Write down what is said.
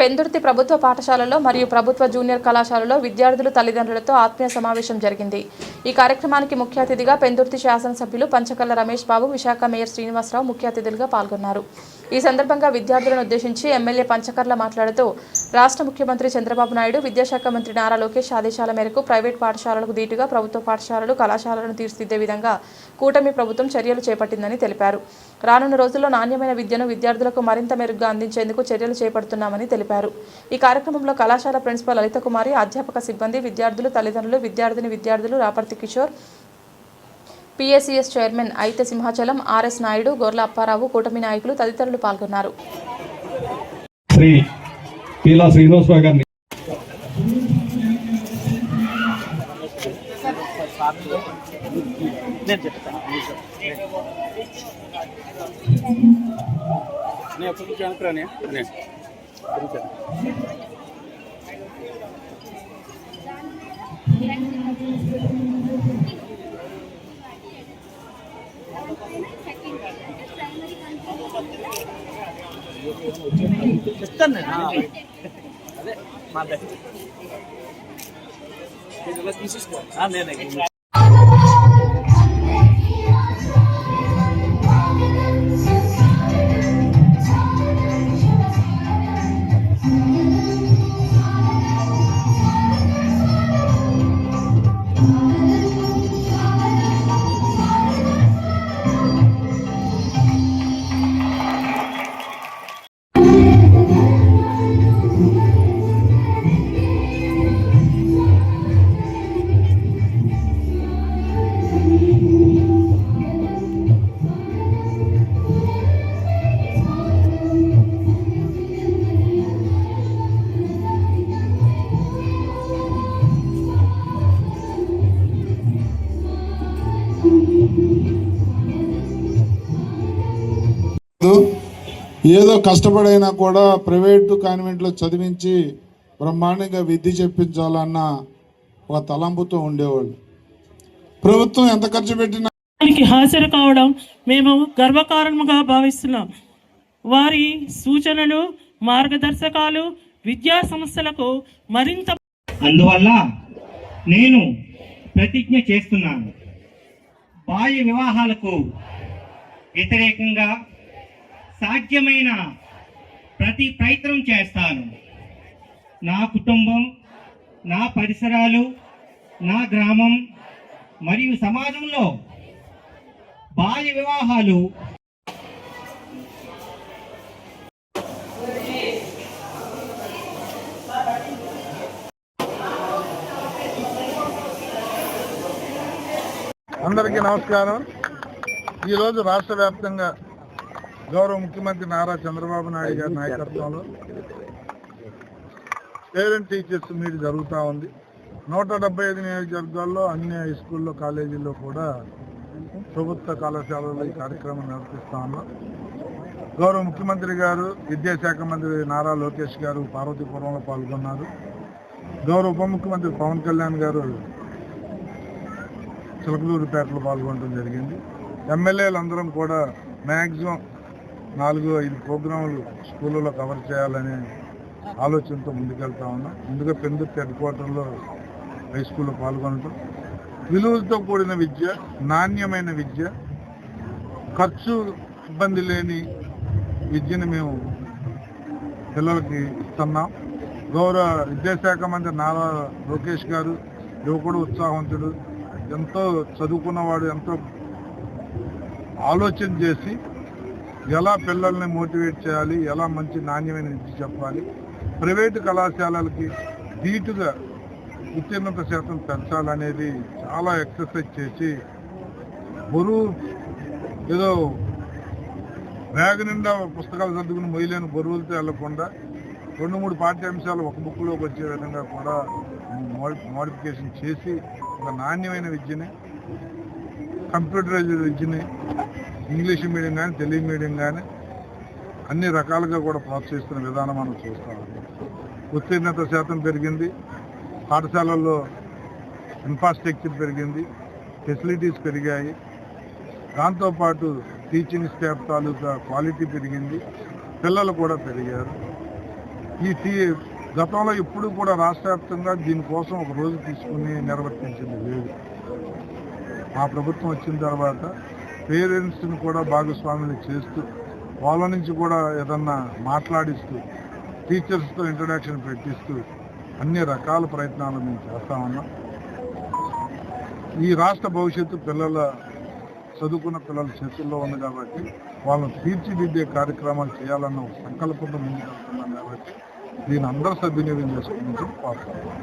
పెందుర్తి ప్రభుత్వ పాఠశాలలో మరియు ప్రభుత్వ జూనియర్ కళాశాలలో విద్యార్థులు తల్లిదండ్రులతో ఆత్మీయ సమావేశం జరిగింది. ఈ కార్యక్రమానికి ముఖ్య అతిథిగా పెందుర్తి శాసనసభ్యులు పంచకల్ల రమేష్ బాబు విశాఖ మేయర్ శ్రీనివాసరావు ముఖ్య అతిథులుగా పాల్గొన్నారు. ఈ సందర్భంగా విద్యార్థులను ఉద్దేశించి ఎమ్మెల్యే పంచకర్ల మాట్లాడుతూ రాష్ట్ర ముఖ్యమంత్రి చంద్రబాబు నాయుడు విద్యాశాఖ మంత్రి నారా లోకేష్ ఆదేశాల మేరకు ప్రైవేట్ పాఠశాలలకు దీటుగా ప్రభుత్వ పాఠశాలలు కళాశాలలను తీర్చిదిద్దే విధంగా కూటమి ప్రభుత్వం చర్యలు చేపట్టిందని తెలిపారు. రానున్న రోజుల్లో నాణ్యమైన విద్యను విద్యార్థులకు మరింత మెరుగ్గా అందించేందుకు చర్యలు చేపడుతున్నామని తెలిపారు. ఈ కార్యక్రమంలో కళాశాల ప్రిన్సిపల్ లలిత కుమారి అధ్యాపక సిబ్బంది విద్యార్థులు తల్లిదండ్రులు విద్యార్థిని విద్యార్థులు Raparthi Kishore PSCS chairman Aitha Simhachalam RS Naidu Gorla Apparao కూటమి నాయకులు తదితరులు పాల్గొన్నారు. శ్రీ పీలా శ్రీనివాసరావు గారిని నేను చెప్తాను నేను ఎప్పుడు వెనకరానే నేను చెప్తాను నేను. అదే మా దగ్గర. నేనే. ఏదో కష్టపడైనా కూడా ప్రైవేటు కాన్వెంట్లో చదివించి బ్రహ్మాండంగా విద్య చెప్పించాలన్న ఒక తలంపుతో ఉండేవాళ్ళు. ప్రభుత్వం ఎంత ఖర్చు పెట్టినా దానికి హాజరు కావడం మేము గర్వకారణంగా భావిస్తున్నాం. వారి సూచనలు మార్గదర్శకాలు విద్యా సంస్థలకు మరింత అందువల్ల నేను ప్రతిజ్ఞ చేస్తున్నాను. బాల్య వివాహాలకు వ్యతిరేకంగా సాధ్యమైన ప్రతి ప్రయత్నం చేస్తాను. నా కుటుంబం నా పరిసరాలు నా గ్రామం మరియు సమాజంలో బాల్య వివాహాలు అందరికీ నమస్కారం. ఈరోజు రాష్ట్ర వ్యాప్తంగా గౌరవ ముఖ్యమంత్రి నారా చంద్రబాబు నాయుడు గారి నాయకత్వంలో పేరెంట్ టీచర్స్ మీట్ జరుగుతూ ఉంది. నూట డెబ్బై ఐదు నియోజకవర్గాల్లో అన్ని హై స్కూల్లో కాలేజీల్లో కూడా ప్రభుత్వ కళాశాలలో ఈ కార్యక్రమం నిర్వహిస్తా ఉన్నాం. గౌరవ ముఖ్యమంత్రి గారు విద్యాశాఖ మంత్రి నారా లోకేష్ గారు పార్వతీపురంలో పాల్గొన్నారు. గౌరవ ఉప ముఖ్యమంత్రి పవన్ కళ్యాణ్ గారు చిలకలూరుపేటలో పాల్గొనడం జరిగింది. ఎమ్మెల్యేలు అందరం కూడా మ్యాక్సిమం నాలుగు ఐదు ప్రోగ్రాములు స్కూళ్ళలో కవర్ చేయాలనే ఆలోచనతో ముందుకెళ్తా ఉన్నాం. ముందుగా పెందుర్తి హెడ్ క్వార్టర్లో హై స్కూల్లో పాల్గొనటం. విలువలతో కూడిన విద్య నాణ్యమైన విద్య ఖర్చు ఇబ్బంది లేని విద్యను మేము పిల్లలకి ఇస్తున్నాం. గౌరవ విద్యాశాఖ మంత్రి నారా లోకేష్ గారు యువకుడు ఉత్సాహవంతుడు ఎంతో చదువుకున్నవాడు ఎంతో ఆలోచన చేసి ఎలా పిల్లల్ని మోటివేట్ చేయాలి ఎలా మంచి నాణ్యమైన విద్య చెప్పాలి ప్రైవేటు కళాశాలలకి ధీటుగా ఉత్తీర్ణత శాతం పెంచాలనేది చాలా ఎక్సర్సైజ్ చేసి బరువు ఏదో బ్యాగ్ నిండా పుస్తకాలు సర్దుకుని మొయ్యలేని బరువులతో వెళ్ళకుండా రెండు మూడు పాఠ్యాంశాలు ఒక బుక్లోకి వచ్చే విధంగా కూడా మోడిఫికేషన్ చేసి ఒక నాణ్యమైన విద్యని కంప్యూటరైజ్డ్ విద్యని ఇంగ్లీష్ మీడియం కానీ తెలుగు మీడియం కానీ అన్ని రకాలుగా కూడా ప్రోత్సహిస్తున్న విధానం మనం చూస్తాం. ఉత్తీర్ణత శాతం పెరిగింది. పాఠశాలల్లో ఇన్ఫ్రాస్ట్రక్చర్ పెరిగింది. ఫెసిలిటీస్ పెరిగాయి. దాంతోపాటు టీచింగ్ స్టాఫ్ తాలూకా క్వాలిటీ పెరిగింది. పిల్లలు కూడా పెరిగారు. ఈ టీ గతంలో ఎప్పుడు కూడా రాష్ట్ర వ్యాప్తంగా దీనికోసం ఒక రోజు తీసుకుని నిర్వర్తించింది లేదు. మా ప్రభుత్వం వచ్చిన తర్వాత పేరెంట్స్ని కూడా భాగస్వాములు చేస్తూ వాళ్ళ నుంచి కూడా ఏదన్నా మాట్లాడిస్తూ టీచర్స్తో ఇంట్రడక్షన్ పెట్టిస్తూ అన్ని రకాల ప్రయత్నాలు మేము చేస్తా ఉన్నాం. ఈ రాష్ట్ర భవిష్యత్తు పిల్లల చదువుకున్న పిల్లల చేతుల్లో ఉంది కాబట్టి వాళ్ళని తీర్చిదిద్దే కార్యక్రమాలు చేయాలన్న సంకల్పంతో ముందుకు వెళ్తున్నాం కాబట్టి దీని అందరూ సద్వినియోగం చేసుకోవాలని కోరుతున్నాం